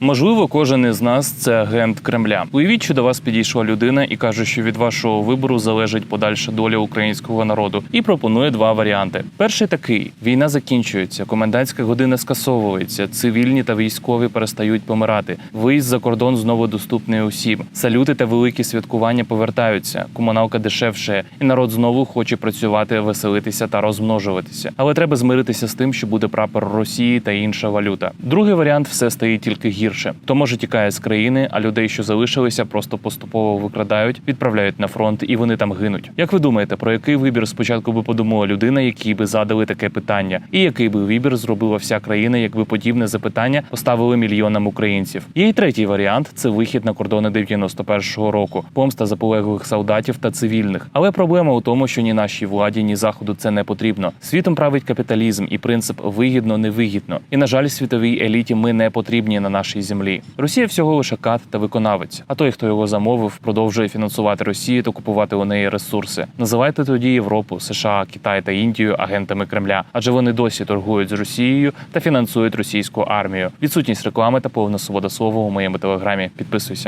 Можливо, кожен із нас це агент Кремля. Уявіть, що до вас підійшла людина і каже, що від вашого вибору залежить подальша доля українського народу, і пропонує два варіанти. Перший такий: війна закінчується, комендантська година скасовується, цивільні та військові перестають помирати. Виїзд за кордон знову доступний усім. Салюти та великі святкування повертаються. Комуналка дешевше, і народ знову хоче працювати, веселитися та розмножуватися. Але треба змиритися з тим, що буде прапор Росії та інша валюта. Другий варіант все стає тільки гірше. То може тікає з країни, а людей, що залишилися, просто поступово викрадають, відправляють на фронт, і вони там гинуть. Як ви думаєте, про який вибір спочатку би подумала людина, якій би задали таке питання, і який би вибір зробила вся країна, якби подібне запитання поставили мільйонам українців? Є й третій варіант це вихід на кордони 91-го року, помста за полеглих солдатів та цивільних. Але проблема у тому, що ні нашій владі, ні заходу це не потрібно. Світом править капіталізм і принцип вигідно невигідно. І на жаль, світовій еліті ми не потрібні на нашій землі. Росія всього лише кат та виконавець. А той, хто його замовив, продовжує фінансувати Росію та купувати у неї ресурси. Називайте тоді Європу, США, Китай та Індію агентами Кремля, адже вони досі торгують з Росією та фінансують російську армію. Відсутність реклами та повна свобода слова у моєму телеграмі. Підписуйся.